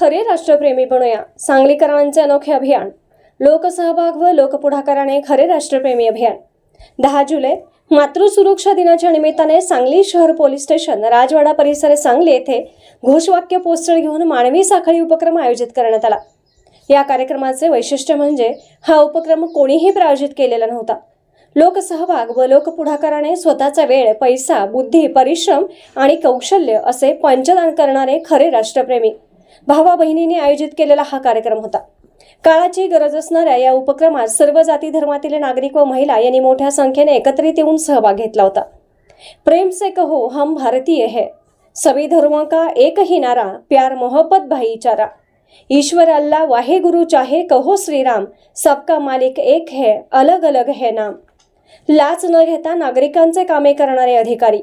खरे राष्ट्रप्रेमी बनूया. सांगलीकरांचे अनोखे अभियान. लोकसहभाग व लोकपुढाकाराने खरे राष्ट्रप्रेमी अभियान. दहा जुलै मातृसुरक्षा दिनाच्या निमित्ताने सांगली शहर पोलीस स्टेशन राजवाडा परिसर सांगली येथे घोषवाक्य पोस्टर घेऊन मानवी साखळी उपक्रम आयोजित करण्यात आला. या कार्यक्रमाचे वैशिष्ट्य म्हणजे हा उपक्रम कोणीही प्रायोजित केलेला नव्हता. लोकसहभाग व लोकपुढाकाराने स्वतःचा वेळ पैसा बुद्धी परिश्रम आणि कौशल्य असे पंचदान करणारे खरे राष्ट्रप्रेमी. भावा बहिणींनी आयोजित केलेला हा कार्यक्रम होता. काळाची गरज असणाऱ्या या उपक्रमात सर्व जाती धर्मातील नागरिक व महिला यांनी मोठ्या संख्येने एकत्रित येऊन सहभाग घेतला होता. प्रेम से कहो हम भारतीय है. सभी धर्मों का एक ही नारा प्यार मोहब्बत भाईचारा ईश्वर अल्लाह वाहे गुरु चाहे कहो श्रीराम सबका मालिक एक है अलग अलग है नाम. लाच न घेता नागरिकांचे कामे करणारे अधिकारी.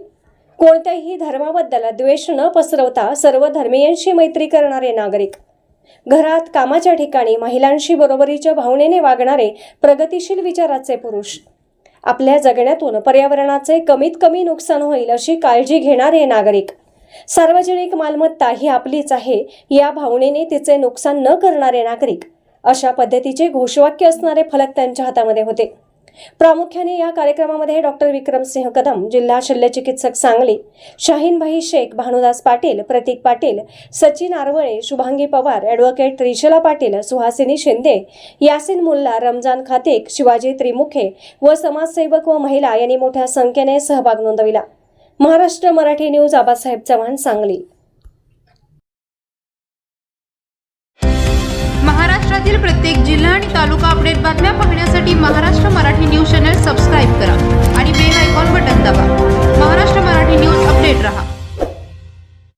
कोणत्याही धर्माबद्दल द्वेष न पसरवता सर्व धर्मीयांशी मैत्री करणारे नागरिक. घरात कामाच्या ठिकाणी महिलांशी बरोबरीच्या भावनेने वागणारे प्रगतिशील विचाराचे पुरुष. आपल्या जगण्यातून पर्यावरणाचे कमीत कमी नुकसान होईल अशी काळजी घेणारे नागरिक. सार्वजनिक मालमत्ता ही आपलीच आहे या भावनेने तिचे नुकसान न करणारे नागरिक. अशा पद्धतीचे घोषवाक्य असणारे फलक त्यांच्या हातामध्ये होते. प्रामुख्याने या कार्यक्रमामध्ये डॉक्टर विक्रमसिंह कदम जिल्हा शल्यचिकित्सक सांगली शाहीनभाई शेख भानुदास पाटील प्रतीक पाटील सचिन आरवळे शुभांगी पवार ॲडव्होकेट त्रिशला पाटील सुहासिनी शिंदे यासिन मुल्ला रमजान खातिक शिवाजी त्रिमुखे व समाजसेवक व महिला यांनी मोठ्या संख्येने सहभाग नोंदविला. महाराष्ट्र मराठी न्यूज आबासाहेब चव्हाण सांगली. महाराष्ट्रातील प्रत्येक जिल्हा आणि तालुका अपडेट बातम्या